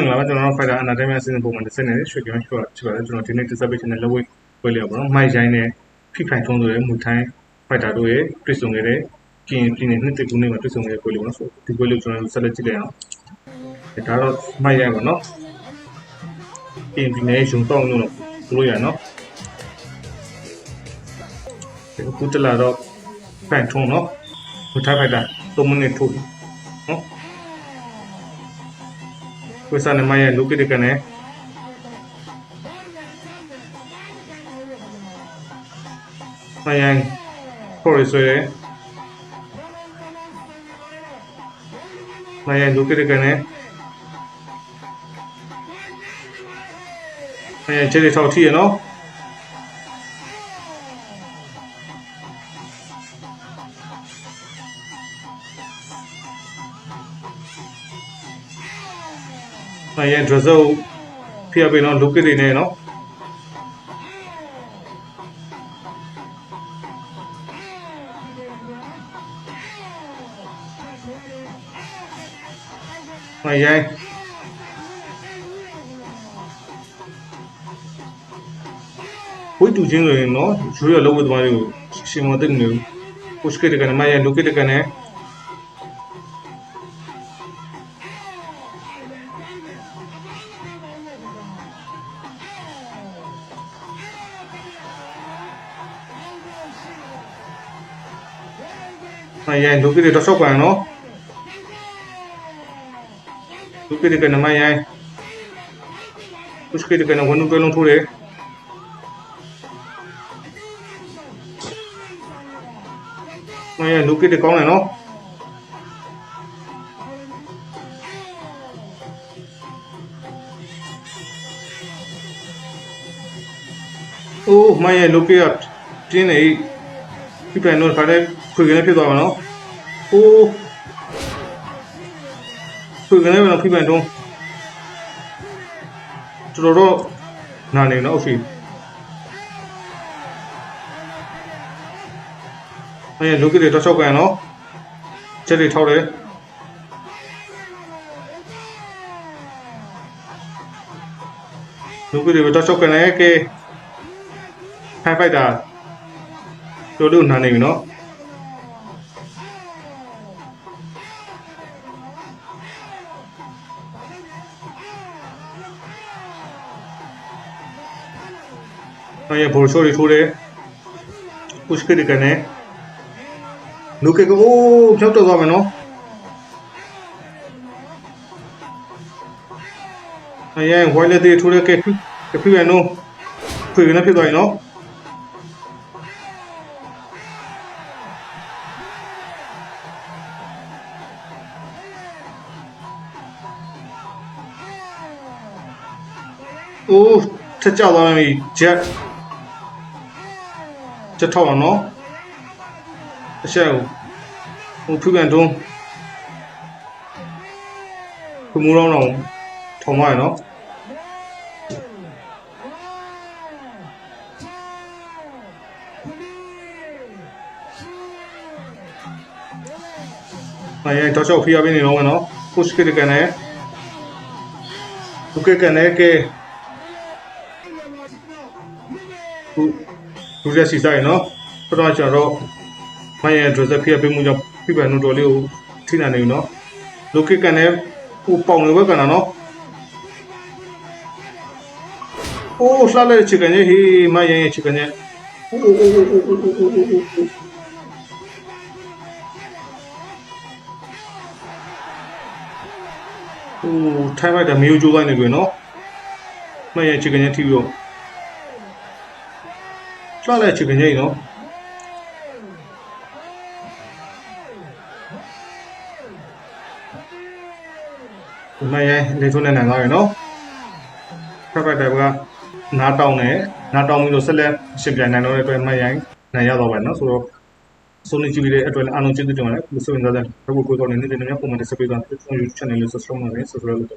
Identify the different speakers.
Speaker 1: င်္ဂလာပါကျွန်တော်တို့ Fighter Entertainment အစီအစဉ်ပုံမှန်တစ်စက်နဲ့ရွှေပြောင်းရှိပါဖြစ်ပါတယ်ကျွန်တော်ဒီနေ့ dissertation နဲ့လက်ဝဲပွဲလေးပါတော့မိုက်ရိုင်းနဲ့ဖိခိုင်ထုံးဆိုတဲ့မူထိုင်း Fighter တို့ရဲ့တွေ့ဆုံခဲ့တဲ့ကင်ပြည်နယ်နှစ်တကူနဲ့မှာတွေ့ဆုံခဲ့တဲ့ပွဲလေးပါနော်ဆိုဒီပွဲလေးကိုကျွန်တော်တို့ဆက်လက်ကြည့်လိုက်အောင်ဒါတော့မိုက်ရိုင်းပါနော်ကင်ပြည်နယ်ရုံတော့လို့ပြောလို့ရနော်အခုတလာတော့ဖိုင်ထုံးနော်မူထိုင်း Fighter 3မိနစ်ထိုးနော် Questa ne mai look it kane. Mayang for is way. Mayang look it kane. Mayang cherry thought here no. နိုင်ရဲ့ dress ကိုဖိရပေးတော့ look တွေနဲ့နော်နိုင်ရဲ့ဝိတူချင်းဆိုရင်နော်ရိုးရလုံးဝသမားတွေကိုရှင်မတဲ့နေဘူး push ကတကနဲ့မရဲ့ look ကတကနဲ့မယိုင်းဒုက္ခိတွေတော့ဆောက်ကန် Mayai dulu kita tosok bang no. Dulu kita kena mayai. Terus kita kena gunung pelung tu deh. Mayai dulu kita kau no. တယ်မယိုင်းဒုက္ခိတွေကောင်းတယ်နော်အိုးမယိုင်းဒုက္ခိကပြင်းနေဒီပြန်တော့ခါတဲ့ခွေကနေဖြစ်သွားမှာနော်။အိုးခွေကနေတော့ဖိပြန်တော့တော်တော်နာနေနော်အဖေ။အဲလူကြီးတွေတော့ချောက်ကန်နော်။ချက်တွေထောက်တယ်လူကြီးတွေတော့ချောက်ကန်လေကဲ ဖိုင်ဖိုက်တာတို့တို့နာနေပြီနော်။အဲ့ဘောချိုရီထိုးတယ်။ပုရှ်ကရီကနေနုကေကိုဖြောက်တော့သွားမယ်နော်။အဲ့ဝိုင်လက်တွေထိုးတဲ့ကဲကပြရနော်။ခွေကနေဖြစ်သွားရင်နော်။။ အိုးထက်ကြသွားပြီဂျက်ဂျက်ထောက်အောင်နော်။အရှက်ကိုဟိုဖူကန်တွန်းခမူရောင်းတော့ထောင်မရနော်။အဲ့တော့ချောက်ဖိရပေးနေတော့မယ်နော်။ push ကကန်နေလူကကန်နေကဲ ခုလူရက်စီဆိုင်နော်ပထမကျွန်တော်မိုင်းရဲ့ address ဖိရပေးမှုကြောင့်ပြပန်နိုတော်လေးကိုထိနေနေပြီနော်လူကကန်နေဟိုပေါင်နေဘက်ကန်နော်အိုးစားလိုက်ချစ်ကန်ရဲ့ဟေးမိုင်းရဲ့ချစ်ကန်ရဲ့အိုးအိုးအိုးအိုးအိုးအိုးအိုးအိုးဟိုထိုင်လိုက်တာမျိုးကျိုးတိုင်းနေပြီနော်မရဲ့ချစ်ကန်ရဲ့ထိပြီးတော့လှလိုက်ချစ်ကန်ရဲ့နော်မရဲ့လေထုံးနေနိုင်သွားပြီနော်ဖက်ဖက်တို Charlie chicken you know. Hôm nay lấy chỗ này này rồi nó. Các bạn đại bác ná tông này, ná tông mình rồi sẽ lên xem giải này nó để tụi mày anh này ra rồi bạn nó rồi. Sony TV để tụi anh nói chuyện với chúng mình, mình sẽ bình ra đây. Các bạn cuối tuần này nên nhớ cùng mình để subscribe cho YouTube channel của Subscribe này, subscribe